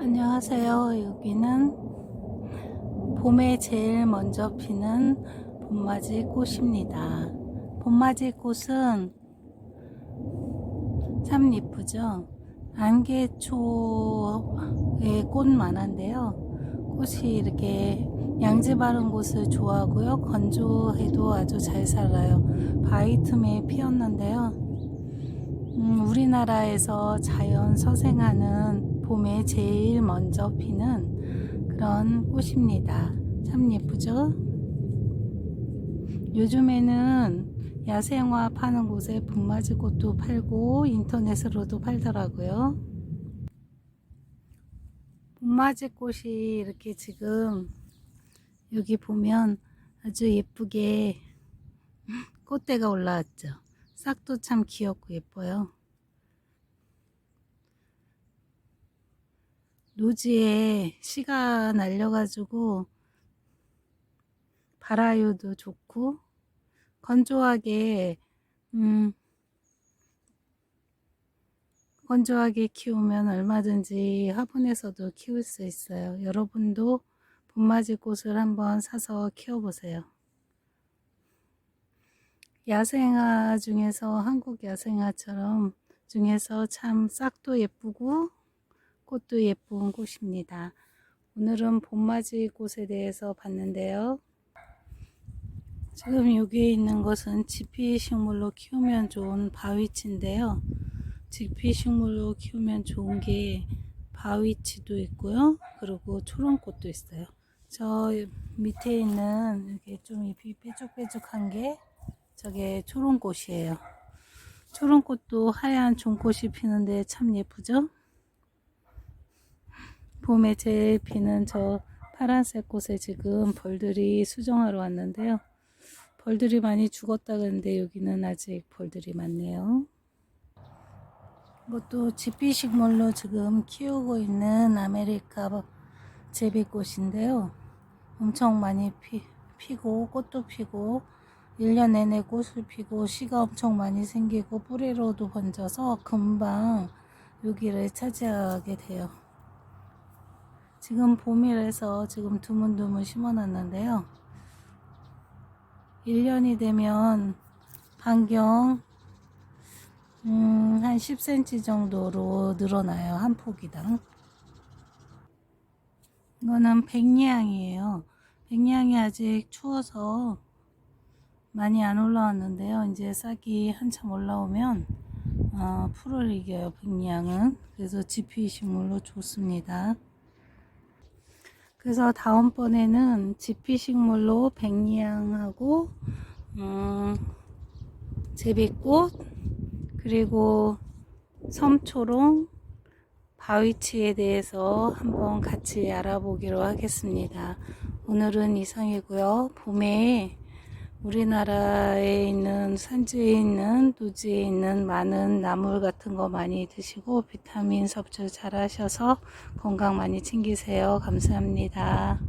안녕하세요. 여기는 봄에 제일 먼저 피는 봄맞이 꽃입니다. 봄맞이 꽃은 참 예쁘죠? 안개초에 꽃만한데요. 꽃이 이렇게 양지 바른 곳을 좋아하고요. 건조해도 아주 잘 살아요. 바위 틈에 피었는데요. 음, 우리나라에서 자연 서생하는 봄에 제일 먼저 피는 그런 꽃입니다. 참 예쁘죠? 요즘에는 야생화 파는 곳에 봄맞이 꽃도 팔고 인터넷으로도 팔더라고요. 봄맞이 꽃이 이렇게 지금 여기 보면 아주 예쁘게 꽃대가 올라왔죠. 싹도 참 귀엽고 예뻐요. 노지에 씨가 날려가지고 발아유도 좋고 건조하게 음 건조하게 키우면 얼마든지 화분에서도 키울 수 있어요. 여러분도 봄맞이 꽃을 한번 사서 키워보세요. 야생화 중에서 한국 야생화처럼 중에서 참 싹도 예쁘고 꽃도 예쁜 꽃입니다. 오늘은 봄맞이 꽃에 대해서 봤는데요. 지금 여기에 있는 것은 지피 식물로 키우면 좋은 바위치인데요. 지피 식물로 키우면 좋은 게 바위치도 있고요. 그리고 초롱꽃도 있어요. 저 밑에 있는 이렇게 좀 잎이 뾰족뾰족한 게 저게 초롱꽃이에요. 초롱꽃도 하얀 종꽃이 피는데 참 예쁘죠? 봄에 제일 피는 저 파란색 꽃에 지금 벌들이 수정하러 왔는데요. 벌들이 많이 죽었다 그러는데 여기는 아직 벌들이 많네요. 이것도 지피식물로 지금 키우고 있는 아메리카 제비꽃인데요. 엄청 많이 피, 피고 꽃도 피고 1년 내내 꽃을 피고 씨가 엄청 많이 생기고 뿌리로도 번져서 금방 여기를 차지하게 돼요. 지금 봄이라서 지금 두문두문 심어놨는데요. 1년이 되면 반경 음, 한 10cm 정도로 늘어나요. 한 포기당. 이거는 백리향이에요. 백리향이 아직 추워서 많이 안 올라왔는데요. 이제 싹이 한참 올라오면 어, 풀을 이겨요. 백리향은. 그래서 지피 식물로 좋습니다. 그래서 다음번에는 지피식물로 백리향하고 음, 제비꽃 그리고 섬초롱 바위치에 대해서 한번 같이 알아보기로 하겠습니다. 오늘은 이상이고요. 봄에 우리나라에 있는 산지에 있는 노지에 있는 많은 나물 같은 거 많이 드시고 비타민 섭취 잘 하셔서 건강 많이 챙기세요. 감사합니다.